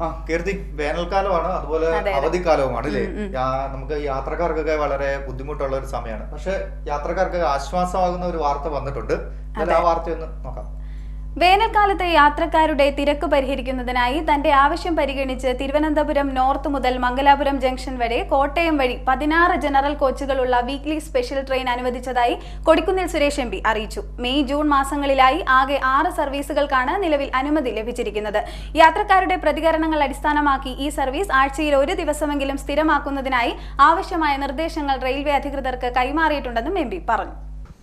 ആ കീർത്തി വേനൽക്കാലമാണ് അതുപോലെ അതെ, അതെ. അവധിക്കാലവുമാണ് അല്ലേ? നമുക്ക് യാത്രക്കാർക്കൊക്കെ വളരെ ബുദ്ധിമുട്ടുള്ള ഒരു സമയമാണ്. പക്ഷെ യാത്രക്കാർക്ക് ആശ്വാസമാകുന്ന ഒരു വാർത്ത വന്നിട്ടുണ്ട്. ആ വാർത്തയൊന്ന് നോക്കാം. വേനൽക്കാലത്തെ യാത്രക്കാരുടെ തിരക്ക് പരിഹരിക്കുന്നതിനായി തന്റെ ആവശ്യം പരിഗണിച്ച് തിരുവനന്തപുരം നോർത്ത് മുതൽ മംഗലാപുരം ജംഗ്ഷൻ വരെ കോട്ടയം വഴി പതിനാറ് ജനറൽ കോച്ചുകളുള്ള വീക്ക്ലി സ്പെഷ്യൽ ട്രെയിൻ അനുവദിച്ചതായി കൊടിക്കുന്നിൽ സുരേഷ് എം അറിയിച്ചു. മെയ് ജൂൺ മാസങ്ങളിലായി ആകെ ആറ് സർവീസുകൾക്കാണ് നിലവിൽ അനുമതി ലഭിച്ചിരിക്കുന്നത്. യാത്രക്കാരുടെ പ്രതികരണങ്ങൾ അടിസ്ഥാനമാക്കി ഈ സർവീസ് ആഴ്ചയിൽ ഒരു ദിവസമെങ്കിലും സ്ഥിരമാക്കുന്നതിനായി ആവശ്യമായ നിർദ്ദേശങ്ങൾ റെയിൽവേ അധികൃതർക്ക് കൈമാറിയിട്ടുണ്ടെന്നും എം പറഞ്ഞു.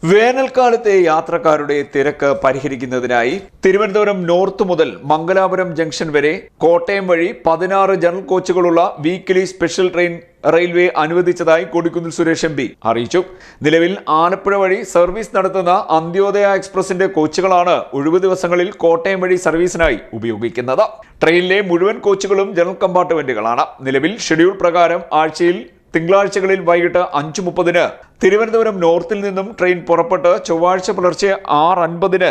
വേനൽക്കാലത്തെ യാത്രക്കാരുടെ തിരക്ക് പരിഹരിക്കുന്നതിനായി തിരുവനന്തപുരം നോർത്ത് മുതൽ മംഗലാപുരം ജംഗ്ഷൻ വരെ കോട്ടയം വഴി പതിനാറ് ജനറൽ കോച്ചുകളുള്ള വീക്കിലി സ്പെഷ്യൽ ട്രെയിൻ റെയിൽവേ അനുവദിച്ചതായി കൊടിക്കുന്നിൽ സുരേഷ് എം പി അറിയിച്ചു. നിലവിൽ ആലപ്പുഴ വഴി സർവീസ് നടത്തുന്ന അന്ത്യോദയ എക്സ്പ്രസിന്റെ കോച്ചുകളാണ് ഒഴിവു ദിവസങ്ങളിൽ കോട്ടയം വഴി സർവീസിനായി ഉപയോഗിക്കുന്നത്. ട്രെയിനിലെ മുഴുവൻ കോച്ചുകളും ജനറൽ കമ്പാർട്ട്മെന്റുകളാണ്. നിലവിൽ ഷെഡ്യൂൾ പ്രകാരം ആഴ്ചയിൽ തിങ്കളാഴ്ചകളിൽ വൈകിട്ട് അഞ്ചു മുപ്പതിന് തിരുവനന്തപുരം നോർത്തിൽ നിന്നും ട്രെയിൻ പുറപ്പെട്ട് ചൊവ്വാഴ്ച പുലർച്ചെ ആറ് അൻപതിന്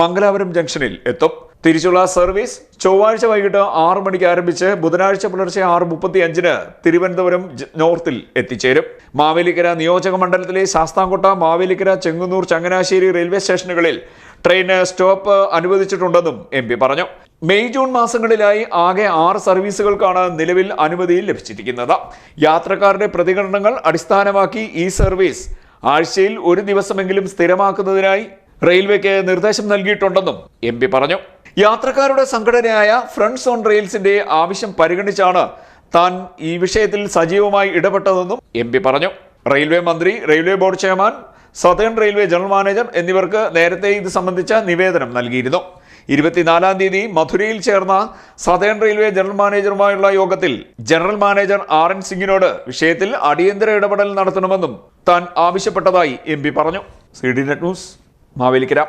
മംഗലാപുരം ജംഗ്ഷനിൽ എത്തും. തിരിച്ചുള്ള സർവീസ് ചൊവ്വാഴ്ച വൈകിട്ട് ആറ് മണിക്ക് ആരംഭിച്ച് ബുധനാഴ്ച പുലർച്ചെ ആറ് മുപ്പത്തി അഞ്ചിന് തിരുവനന്തപുരം നോർത്തിൽ എത്തിച്ചേരും. മാവേലിക്കര നിയോജക മണ്ഡലത്തിലെ ശാസ്താംകോട്ട മാവേലിക്കര ചെങ്ങന്നൂർ ചങ്ങനാശ്ശേരി റെയിൽവേ സ്റ്റേഷനുകളിൽ ട്രെയിന് സ്റ്റോപ്പ് അനുവദിച്ചിട്ടുണ്ടെന്നും എം പറഞ്ഞു. മെയ് ജൂൺ മാസങ്ങളിലായി ആകെ ആറ് സർവീസുകൾക്കാണ് നിലവിൽ അനുമതി ലഭിച്ചിരിക്കുന്നത്. യാത്രക്കാരുടെ പ്രതികരണങ്ങൾ അടിസ്ഥാനമാക്കി ഈ സർവീസ് ആഴ്ചയിൽ ഒരു ദിവസമെങ്കിലും സ്ഥിരമാക്കുന്നതിനായി റെയിൽവേക്ക് നിർദ്ദേശം നൽകിയിട്ടുണ്ടെന്നും എം പറഞ്ഞു. യാത്രക്കാരുടെ സംഘടനയായ ഫ്രണ്ട്സ് ഓൺ റെയിൽസിന്റെ ആവശ്യം പരിഗണിച്ചാണ് താൻ ഈ വിഷയത്തിൽ സജീവമായി ഇടപെട്ടതെന്നും എം പറഞ്ഞു. റെയിൽവേ മന്ത്രി railway board chairman Southern railway general manager എന്നിവർക്ക് നേരത്തെ ഇത് സംബന്ധിച്ച നിവേദനം നൽകിയിരുന്നു. ഇരുപത്തിനാലാം തീയതി മധുരയിൽ ചേർന്ന സതേൺ റെയിൽവേ ജനറൽ മാനേജറുമായുള്ള യോഗത്തിൽ ജനറൽ മാനേജർ ആർ എൻ സിംഗിനോട് വിഷയത്തിൽ അടിയന്തര ഇടപെടൽ നടത്തണമെന്നും താൻ ആവശ്യപ്പെട്ടതായി എം പറഞ്ഞു. C D net news Mavelikkara.